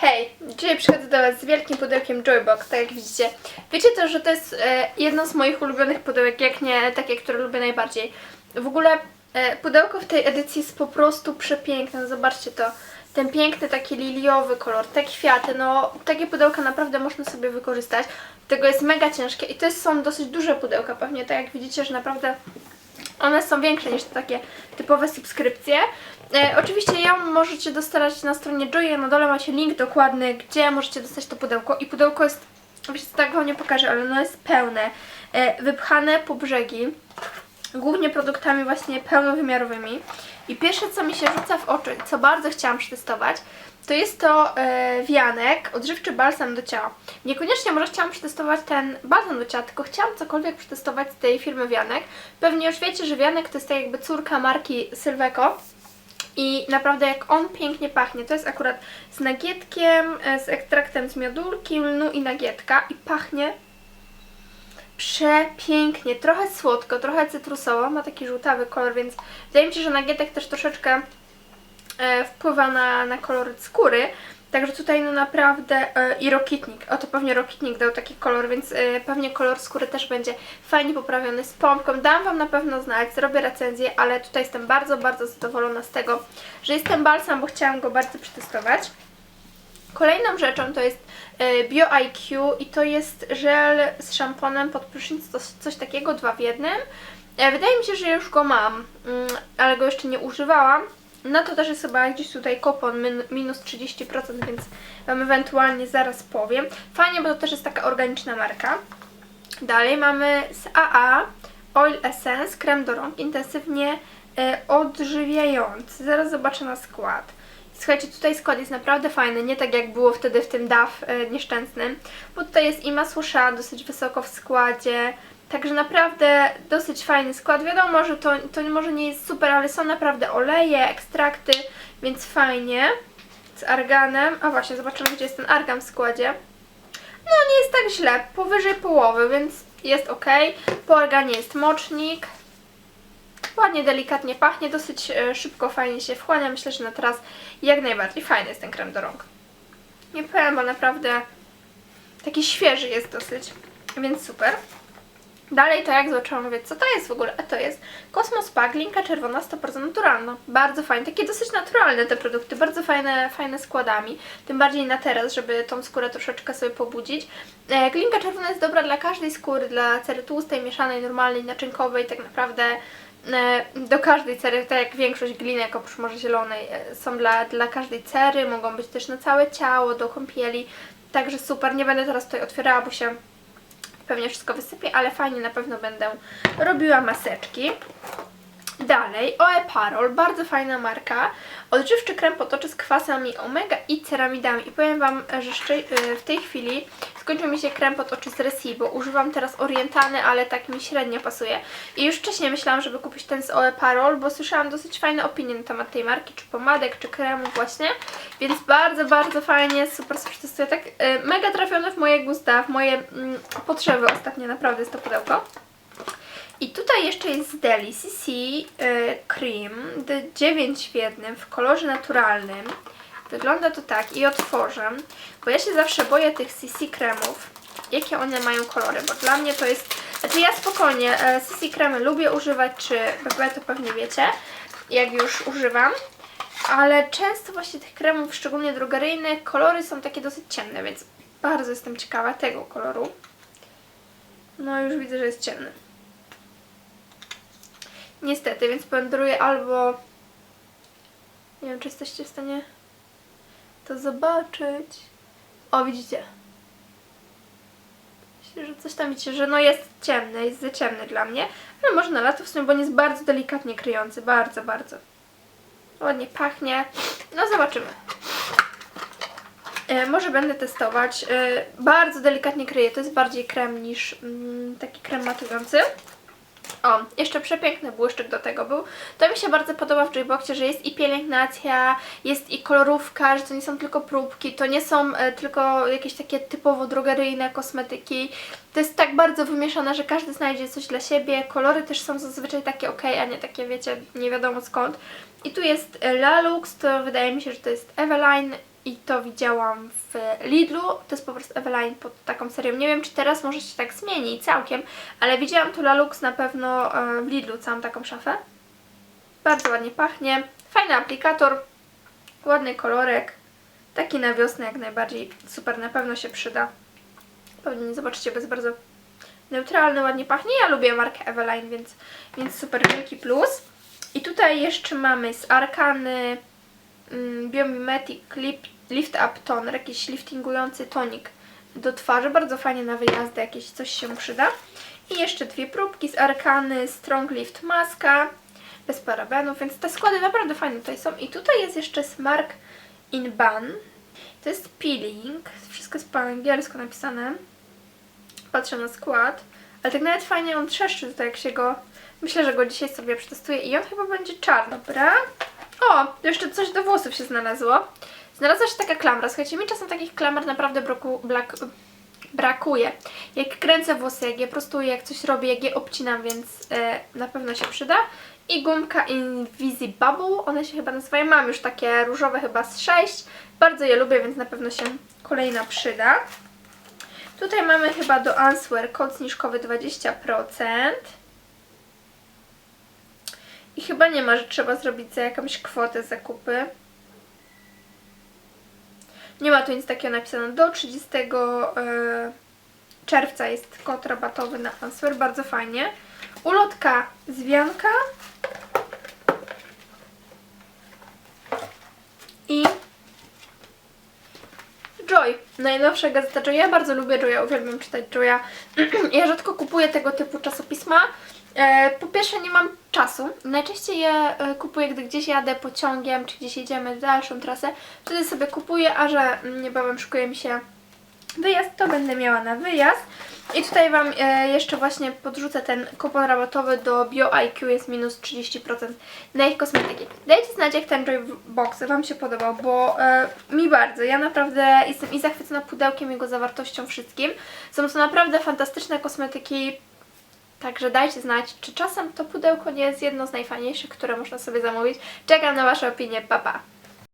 Hej, dzisiaj przychodzę do Was z wielkim pudełkiem Joybox, tak jak widzicie. Wiecie to, że to jest e, jedno z moich ulubionych pudełek, jak nie takie, które lubię najbardziej. W ogóle e, pudełko w tej edycji jest po prostu przepiękne, zobaczcie to. Ten piękny taki liliowy kolor, te kwiaty, no takie pudełka naprawdę można sobie wykorzystać. Tego jest mega ciężkie i to są dosyć duże pudełka, pewnie tak jak widzicie, że naprawdę one są większe niż te takie typowe subskrypcje. E, oczywiście ją możecie dostać na stronie Joy, na dole macie link dokładny, gdzie możecie dostać to pudełko. I pudełko jest, co, tak wam nie pokażę, ale ono jest pełne, e, wypchane po brzegi, głównie produktami właśnie pełnowymiarowymi. I pierwsze, co mi się rzuca w oczy, co bardzo chciałam przetestować, to jest to e, wianek, odżywczy balsam do ciała. Niekoniecznie może chciałam przetestować ten balsam do ciała, tylko chciałam cokolwiek przetestować z tej firmy Wianek. Pewnie już wiecie, że Wianek to jest tak jakby córka marki Sylweko. I naprawdę jak on pięknie pachnie, to jest akurat z nagietkiem, e, z ekstraktem z miodólki, lnu i nagietka i pachnie przepięknie, trochę słodko, trochę cytrusowo, ma taki żółtawy kolor, więc wydaje mi się, że nagietek też troszeczkę e, wpływa na, na kolor skóry. Także tutaj no naprawdę e, i rokitnik, o to pewnie rokitnik dał taki kolor, więc e, pewnie kolor skóry też będzie fajnie poprawiony z pompką. Dam Wam na pewno znać, zrobię recenzję, ale tutaj jestem bardzo, bardzo zadowolona z tego, że jest ten balsam, bo chciałam go bardzo przetestować. Kolejną rzeczą to jest e, Bio IQ i to jest żel z szamponem pod prysznic, coś takiego, dwa w jednym. E, Wydaje mi się, że już go mam, mm, ale go jeszcze nie używałam. No to też jest chyba gdzieś tutaj kupon min, minus 30%, więc Wam ewentualnie zaraz powiem. Fajnie, bo to też jest taka organiczna marka. Dalej mamy z AA Oil Essence, krem do rąk, intensywnie e, odżywiający. Zaraz zobaczę na skład. Słuchajcie, tutaj skład jest naprawdę fajny, nie tak jak było wtedy w tym DAF e, nieszczęsnym, bo tutaj jest i masło szea dosyć wysoko w składzie, także naprawdę dosyć fajny skład. Wiadomo, że to, to może nie jest super, ale są naprawdę oleje, ekstrakty, więc fajnie. Z arganem, a właśnie, zobaczymy gdzie jest ten argan w składzie. No nie jest tak źle, powyżej połowy, więc jest ok. Po arganie jest mocznik, Ładnie, delikatnie pachnie, dosyć e, szybko, fajnie się wchłania. Myślę, że na teraz jak najbardziej fajny jest ten krem do rąk. Nie powiem, bo naprawdę taki świeży jest dosyć, więc super. Dalej to jak zobaczyłam, mówię, co to jest w ogóle? A to jest Cosmos Pack, linka czerwona, 100% naturalna. Bardzo fajne, takie dosyć naturalne te produkty, bardzo fajne, fajne składami. Tym bardziej na teraz, żeby tą skórę troszeczkę sobie pobudzić. E, Glinka czerwona jest dobra dla każdej skóry, dla cery tłustej, mieszanej, normalnej, naczynkowej, tak naprawdę do każdej cery, tak jak większość glinek oprócz może zielonej, e, są dla, dla każdej cery, mogą być też na całe ciało, do kąpieli. Także super, nie będę teraz tutaj otwierała, bo się pewnie wszystko wysypię, ale fajnie na pewno będę robiła maseczki. Dalej, OE Parol, bardzo fajna marka. Odżywczy krem potoczy z kwasami omega i ceramidami. I powiem Wam, że y, w tej chwili skończył mi się krem pod oczy z Resi, bo używam teraz orientany, ale tak mi średnio pasuje. I już wcześniej myślałam, żeby kupić ten z OE Parol, bo słyszałam dosyć fajne opinie na temat tej marki, czy pomadek, czy kremu właśnie. Więc bardzo, bardzo fajnie, super sobie przetestuję. Tak y, mega trafione w moje gusta, w moje mm, potrzeby ostatnio, naprawdę jest to pudełko. I tutaj jeszcze jest z Deli CC y, Cream D 9 w jednym w kolorze naturalnym. Wygląda to tak i otworzę, bo ja się zawsze boję tych CC kremów, jakie one mają kolory, bo dla mnie to jest, znaczy ja spokojnie e, CC kremy lubię używać, czy BB to pewnie wiecie, jak już używam, ale często właśnie tych kremów, szczególnie drogeryjnych, kolory są takie dosyć ciemne, więc bardzo jestem ciekawa tego koloru. No już widzę, że jest ciemny. Niestety, więc pędruję albo... Nie wiem, czy jesteście w stanie to zobaczyć. O, widzicie. Myślę, że coś tam widzicie, że no jest ciemny, jest za ciemny dla mnie. Ale może na lato w sumie, bo on jest bardzo delikatnie kryjący. Bardzo, bardzo. Ładnie pachnie. No zobaczymy. E, może będę testować. E, bardzo delikatnie kryje. To jest bardziej krem niż mm, taki krem matujący. O, jeszcze przepiękny błyszczyk do tego był. To mi się bardzo podoba w Joyboxie, że jest i pielęgnacja, jest i kolorówka, że to nie są tylko próbki, to nie są e, tylko jakieś takie typowo drogeryjne kosmetyki. To jest tak bardzo wymieszane, że każdy znajdzie coś dla siebie. Kolory też są zazwyczaj takie ok, a nie takie, wiecie, nie wiadomo skąd. I tu jest e, Lalux, to wydaje mi się, że to jest Eveline i to widziałam w Lidlu. To jest po prostu Eveline pod taką serią. Nie wiem, czy teraz może się tak zmieni całkiem, ale widziałam tu Lalux na pewno e, w Lidlu, całą taką szafę. Bardzo ładnie pachnie. Fajny aplikator, ładny kolorek. Taki na wiosnę jak najbardziej. Super, na pewno się przyda. Pewnie nie zobaczycie, bo jest bardzo neutralny, ładnie pachnie. Ja lubię markę Eveline, więc, więc super wielki plus. I tutaj jeszcze mamy z Arkany Biomimetic Lip, Lift Up Toner, jakiś liftingujący tonik do twarzy. Bardzo fajnie na wyjazdy, jakieś coś się przyda. I jeszcze dwie próbki z Arkany Strong Lift Maska bez parabenów, więc te składy naprawdę fajne tutaj są. I tutaj jest jeszcze Smark in Ban. To jest peeling. Wszystko jest po angielsku napisane. Patrzę na skład. Ale tak nawet fajnie on trzeszczy tutaj, jak się go... Myślę, że go dzisiaj sobie przetestuję i on chyba będzie czarny, dobra? O, jeszcze coś do włosów się znalazło. Znalazła się taka klamra. Słuchajcie, mi czasem takich klamr naprawdę blak, brakuje. Jak kręcę włosy, jak je prostuję, jak coś robię, jak je obcinam, więc e, na pewno się przyda. I gumka Invisibubble, one się chyba nazywają. Mam już takie różowe chyba z 6. Bardzo je lubię, więc na pewno się kolejna przyda. Tutaj mamy chyba do Answer kod zniżkowy 20%. I chyba nie ma, że trzeba zrobić za jakąś kwotę zakupy. Nie ma tu nic takiego napisane. Do 30 e, czerwca jest kod rabatowy na Answer. Bardzo fajnie. Ulotka z wianka. I Joy, najnowsza gazeta Joy. Ja bardzo lubię Joya, uwielbiam czytać Joya. ja rzadko kupuję tego typu czasopisma. E, po pierwsze nie mam czasu. Najczęściej je kupuję, gdy gdzieś jadę pociągiem, czy gdzieś jedziemy dalszą trasę. Wtedy sobie kupuję, a że niebawem szykuje mi się wyjazd, to będę miała na wyjazd. I tutaj Wam e, jeszcze właśnie podrzucę ten kupon rabatowy do BioIQ, jest minus 30% na ich kosmetyki. Dajcie znać, jak ten Joy Box Wam się podobał, bo e, mi bardzo. Ja naprawdę jestem i zachwycona pudełkiem, jego zawartością, wszystkim. Są to naprawdę fantastyczne kosmetyki, Także dajcie znać, czy czasem to pudełko nie jest jedno z najfajniejszych, które można sobie zamówić. Czekam na Wasze opinie. Pa, pa!